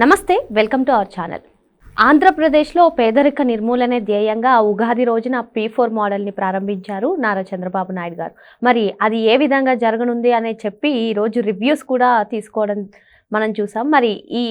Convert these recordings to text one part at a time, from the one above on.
నమస్తే welcome to our channel. ఆంధ్రప్రదేశ్లో పేదరిక నిర్మూలనే ధ్యేయంగా ఉగాది రోజున పీ ఫోర్ మోడల్ని ప్రారంభించారు నారా చంద్రబాబు నాయుడు గారు. మరి అది ఏ విధంగా జరగనుంది అనే చెప్పి ఈరోజు రివ్యూస్ కూడా తీసుకోవడం మనం చూసాం. మరి ఈ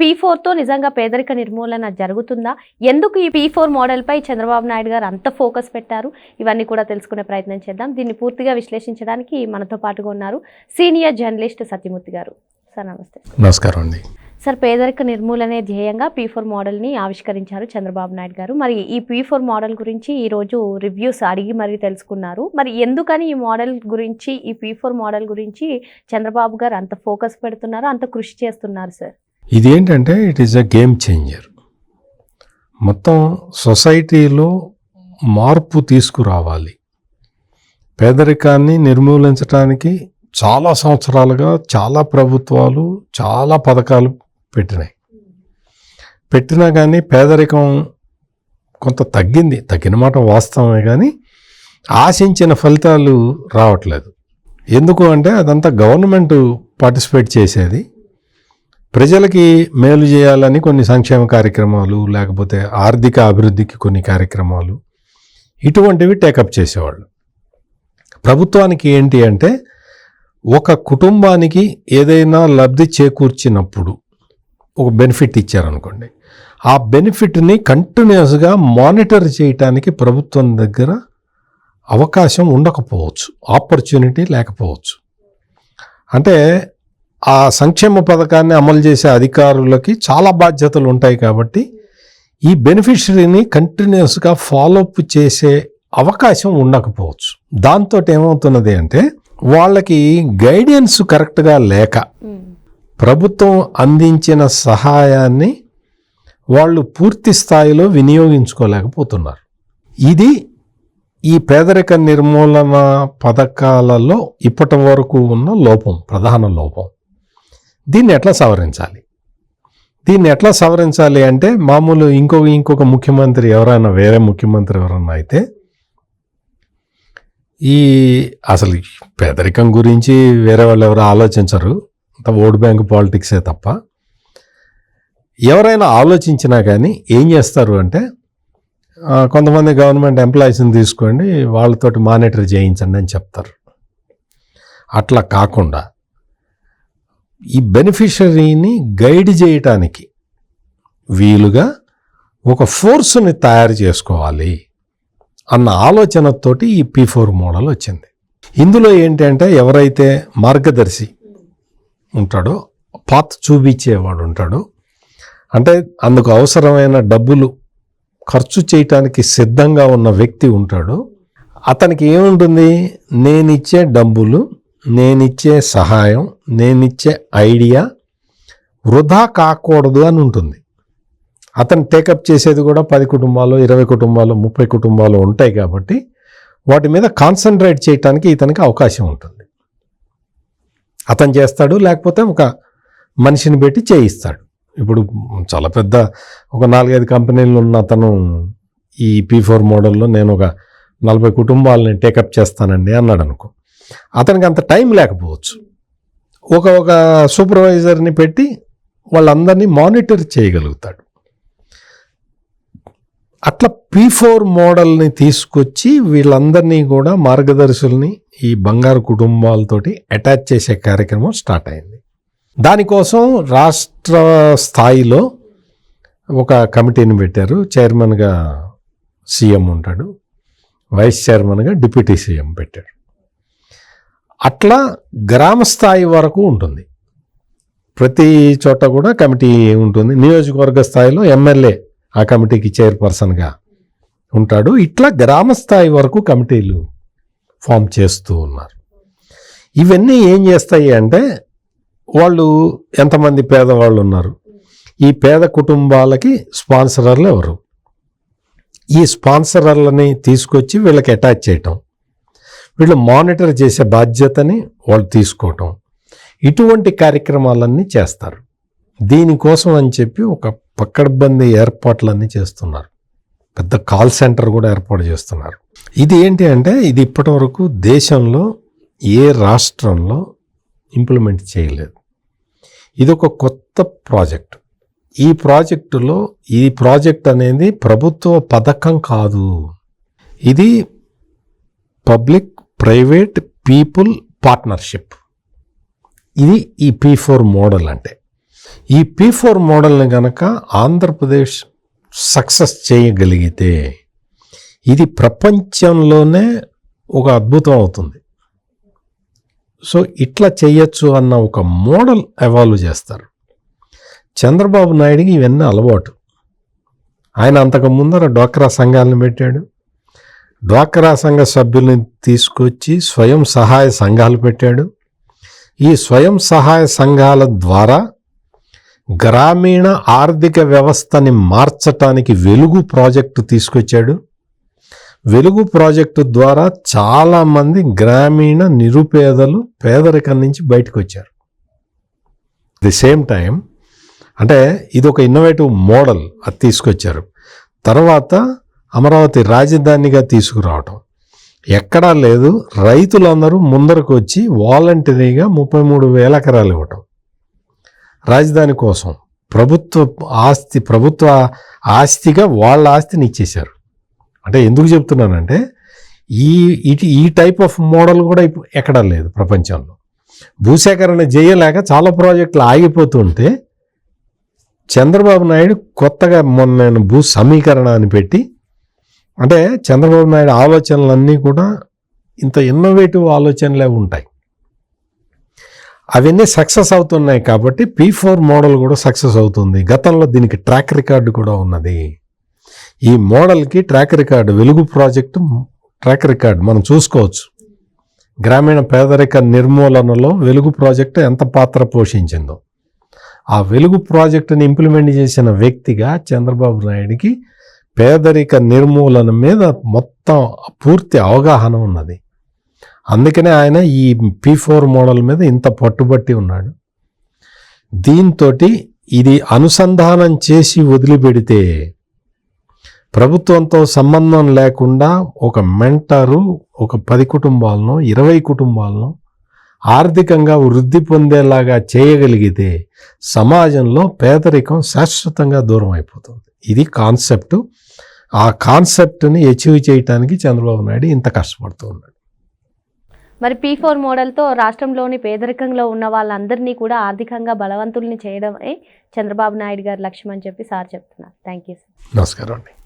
పీ ఫోర్తో నిజంగా పేదరిక నిర్మూలన జరుగుతుందా? ఎందుకు ఈ పీ ఫోర్ మోడల్పై చంద్రబాబు నాయుడు గారు అంత ఫోకస్ పెట్టారు? ఇవన్నీ కూడా తెలుసుకునే ప్రయత్నం చేద్దాం. దీన్ని పూర్తిగా విశ్లేషించడానికి మనతో పాటుగా ఉన్నారు సీనియర్ జర్నలిస్ట్ సత్యమూర్తి గారు. సార్ నమస్తే. నమస్కారం అండి. సార్ పేదరిక నిర్మూలనే ధ్యేయంగా పీ ఫోర్ మోడల్ని ఆవిష్కరించారు చంద్రబాబు నాయుడు గారు. మరి ఈ పీ ఫోర్ మోడల్ గురించి ఈరోజు రివ్యూస్ అడిగి మరీ తెలుసుకున్నారు. మరి ఎందుకని ఈ మోడల్ గురించి ఈ పీ ఫోర్ మోడల్ గురించి చంద్రబాబు గారు అంత ఫోకస్ పెడుతున్నారు అంత కృషి చేస్తున్నారు సార్? ఇదేంటంటే it is a game changer మొత్తం సొసైటీలో మార్పు తీసుకురావాలి. పేదరికాన్ని నిర్మూలించడానికి చాలా సంవత్సరాలుగా చాలా ప్రభుత్వాలు చాలా పథకాలు పెట్టినాయి. పెట్టినా కానీ పేదరికం కొంత తగ్గింది. తగ్గిన మాట వాస్తవమే కానీ ఆశించిన ఫలితాలు రావట్లేదు. ఎందుకు అంటే అదంతా గవర్నమెంట్ పార్టిసిపేట్ చేసేది. ప్రజలకి మేలు చేయాలని కొన్ని సంక్షేమ కార్యక్రమాలు లేకపోతే ఆర్థిక అభివృద్ధికి కొన్ని కార్యక్రమాలు ఇటువంటివి టేకప్ చేసేవాళ్ళు. ప్రభుత్వానికి ఏంటి అంటే ఒక కుటుంబానికి ఏదైనా లబ్ధి చేకూర్చినప్పుడు ఒక బెనిఫిట్ ఇచ్చారనుకోండి. ఆ బెనిఫిట్ని కంటిన్యూస్గా మానిటర్ చేయటానికి ప్రభుత్వం దగ్గర అవకాశం ఉండకపోవచ్చు. ఆపర్చునిటీ లేకపోవచ్చు. అంటే ఆ సంక్షేమ పథకాన్ని అమలు చేసే అధికారులకి చాలా బాధ్యతలు ఉంటాయి కాబట్టి ఈ బెనిఫిషరీని కంటిన్యూస్గా ఫాలోఅప్ చేసే అవకాశం ఉండకపోవచ్చు. దాంతో ఏమవుతున్నది అంటే వాళ్ళకి గైడెన్స్ కరెక్ట్గా లేక ప్రభుత్వం అందించిన సహాయాన్ని వాళ్ళు పూర్తి స్థాయిలో వినియోగించుకోలేకపోతున్నారు. ఇది ఈ పేదరిక నిర్మూలన పథకాలలో ఇప్పటి వరకు ఉన్న లోపం ప్రధాన లోపం. దీన్ని ఎట్లా సవరించాలి? దీన్ని ఎట్లా సవరించాలి అంటే మామూలు ఇంకొక ఇంకొక ముఖ్యమంత్రి ఎవరైనా వేరే ముఖ్యమంత్రి ఎవరైనా అయితే ఈ అసలు పేదరికం గురించి వేరే వాళ్ళు ఎవరు ఆలోచించరు. అంత ఓటు బ్యాంక్ పాలిటిక్సే తప్ప ఎవరైనా ఆలోచించినా కానీ ఏం చేస్తారు అంటే కొంతమంది గవర్నమెంట్ ఎంప్లాయీస్ని తీసుకోండి వాళ్ళతోటి మానిటర్ చేయించండి అని చెప్తారు. అట్లా కాకుండా ఈ బెనిఫిషరీని గైడ్ చేయటానికి వీలుగా ఒక ఫోర్స్ని తయారు చేసుకోవాలి అన్న ఆలోచనతోటి ఈ పీ ఫోర్ మోడల్ వచ్చింది. ఇందులో ఏంటంటే ఎవరైతే మార్గదర్శి ఉంటాడో. పాత్ చూపించేవాడు ఉంటాడో. అంటే అందుకు అవసరమైన డబ్బులు ఖర్చు చేయటానికి సిద్ధంగా ఉన్న వ్యక్తి ఉంటాడు. అతనికి ఏముంటుంది? నేనిచ్చే డబ్బులు నేనిచ్చే సహాయం నేనిచ్చే ఐడియా వృధా కాకూడదు అని ఉంటుంది. అతను టేకప్ చేసేది కూడా పది కుటుంబాలు ఇరవై కుటుంబాలు ముప్పై కుటుంబాలు ఉంటాయి కాబట్టి వాటి మీద కాన్సన్ట్రేట్ చేయటానికి ఇతనికి అవకాశం ఉంటుంది. అతను చేస్తాడు లేకపోతే ఒక మనిషిని పెట్టి చేయిస్తాడు. ఇప్పుడు చాలా పెద్ద ఒక నాలుగైదు కంపెనీలు ఉన్న అతను ఈ పీ ఫోర్ మోడల్లో నేను ఒక నలభై కుటుంబాలని టేకప్ చేస్తానండి అన్నాడు అనుకో. అతనికి అంత టైం లేకపోవచ్చు. ఒక ఒక సూపర్వైజర్ని పెట్టి వాళ్ళందరినీ మానిటర్ చేయగలుగుతాడు. అట్లా పీ ఫోర్ మోడల్ని తీసుకొచ్చి వీళ్ళందరినీ కూడా మార్గదర్శుల్ని ఈ బంగారు కుటుంబాలతోటి అటాచ్ చేసే కార్యక్రమం స్టార్ట్ అయింది. దానికోసం రాష్ట్ర స్థాయిలో ఒక కమిటీని పెట్టారు. చైర్మన్గా సీఎం ఉంటాడు. వైస్ చైర్మన్గా డిప్యూటీ సీఎం పెట్టాడు. అట్లా గ్రామ స్థాయి వరకు ఉంటుంది. ప్రతి చోట కూడా కమిటీ ఉంటుంది. నియోజకవర్గ స్థాయిలో ఎమ్మెల్యే ఆ కమిటీకి చైర్పర్సన్గా ఉంటాడు. ఇట్లా గ్రామ స్థాయి వరకు కమిటీలు ఫామ్ చేస్తూ ఉన్నారు. ఇవన్నీ ఏం చేస్తాయి అంటే వాళ్ళు ఎంతమంది పేదవాళ్ళు ఉన్నారు? ఈ పేద కుటుంబాలకి స్పాన్సరర్లు ఎవరు? ఈ స్పాన్సరర్లని తీసుకొచ్చి వీళ్ళకి అటాచ్ చేయటం వీళ్ళు మానిటర్ చేసే బాధ్యతని వాళ్ళు తీసుకోవటం ఇటువంటి కార్యక్రమాలన్నీ చేస్తారు. దీనికోసం అని చెప్పి ఒక పక్కడబంది ఏర్పాట్లన్నీ చేస్తున్నారు. పెద్ద కాల్ సెంటర్ కూడా ఏర్పాటు చేస్తున్నారు. ఇది ఏంటి అంటే ఇది ఇప్పటివరకు దేశంలో ఏ రాష్ట్రంలో ఇంప్లిమెంట్ చేయలేదు. ఇది ఒక కొత్త ప్రాజెక్ట్. ఈ ప్రాజెక్టులో ఈ ప్రాజెక్ట్ అనేది ప్రభుత్వ పథకం కాదు. ఇది పబ్లిక్ ప్రైవేట్ పీపుల్ పార్ట్నర్షిప్. ఇది ఈ పీ ఫోర్ మోడల్ అంటే. ఈ పీ ఫోర్ మోడల్ని కనుక ఆంధ్రప్రదేశ్ సక్సెస్ చేయగలిగితే ఇది ప్రపంచంలోనే ఒక అద్భుతం అవుతుంది. సో ఇట్లా చేయొచ్చు అన్న ఒక మోడల్ ఎవాల్వ్ చేస్తారు. చంద్రబాబు నాయుడికి ఇవన్నీ అలవాటు. ఆయన అంతకు ముందర డ్వాక్రా సంఘాలను పెట్టాడు. డ్వాక్రా సంఘ సభ్యుల్ని తీసుకొచ్చి స్వయం సహాయ సంఘాలు పెట్టాడు. ఈ స్వయం సహాయ సంఘాల ద్వారా గ్రామీణ ఆర్థిక వ్యవస్థని మార్చటానికి వెలుగు ప్రాజెక్టు తీసుకొచ్చాడు. వెలుగు ప్రాజెక్టు ద్వారా చాలామంది గ్రామీణ నిరుపేదలు పేదరికం నుంచి బయటకు వచ్చారు ది సేమ్ టైం అంటే ఇది ఒక ఇన్నోవేటివ్ మోడల్ అది తీసుకొచ్చారు. తర్వాత అమరావతి రాజధానిగా తీసుకురావటం. ఎక్కడా లేదు రైతులందరూ ముందరకు వచ్చి వాలంటరీగా ముప్పై మూడు వేల ఎకరాలు ఇవ్వటం. రాజధాని కోసం ప్రభుత్వ ఆస్తి ప్రభుత్వ ఆస్తిగా వాళ్ళ ఆస్తిని ఇచ్చేశారు. అంటే ఎందుకు చెప్తున్నానంటే ఈ ఇటు ఈ టైప్ ఆఫ్ మోడల్ కూడా ఇప్పుడు ఎక్కడా లేదు ప్రపంచంలో. భూసేకరణ చేయలేక చాలా ప్రాజెక్టులు ఆగిపోతుంటే చంద్రబాబు నాయుడు కొత్తగా మొన్న నేను భూ సమీకరణ అని పెట్టి అంటే చంద్రబాబు నాయుడు ఆలోచనలన్నీ కూడా ఇంత ఇన్నోవేటివ్ ఆలోచనలే ఉంటాయి. అవన్నీ సక్సెస్ అవుతున్నాయి కాబట్టి పీ ఫోర్ మోడల్ కూడా సక్సెస్ అవుతుంది. గతంలో దీనికి ట్రాక్ రికార్డు కూడా ఉన్నది. ఈ మోడల్కి track record Velugu project track record మనం చూసుకోవచ్చు. గ్రామీణ పేదరిక నిర్మూలనలో వెలుగు ప్రాజెక్టు ఎంత పాత్ర పోషించిందో. ఆ వెలుగు ప్రాజెక్టుని ఇంప్లిమెంట్ చేసిన వ్యక్తిగా చంద్రబాబు నాయుడికి పేదరిక నిర్మూలన మీద మొత్తం పూర్తి అవగాహన ఉన్నది. అందుకనే ఆయన ఈ పీ ఫోర్ మోడల్ మీద ఇంత పట్టుబట్టి ఉన్నాడు. దీంతో ఇది అనుసంధానం చేసి వదిలిపెడితే ప్రభుత్వంతో సంబంధం లేకుండా ఒక మెంటరు ఒక పది కుటుంబాలను ఇరవై కుటుంబాలను ఆర్థికంగా వృద్ధి పొందేలాగా చేయగలిగితే సమాజంలో పేదరికం శాశ్వతంగా దూరం అయిపోతుంది. ఇది కాన్సెప్ట్. ఆ కాన్సెప్ట్ని అచీవ్ చేయటానికి చంద్రబాబు నాయుడు ఇంత కష్టపడుతూ ఉన్నాడు. మరి పీ ఫోర్ మోడల్తో రాష్ట్రంలోని పేదరికంలో ఉన్న వాళ్ళందరినీ కూడా ఆర్థికంగా బలవంతుల్ని చేయడమే చంద్రబాబు నాయుడు గారి లక్ష్యం అని చెప్పి సార్ చెప్తున్నారు. థ్యాంక్ యూ నమస్కారం అండి.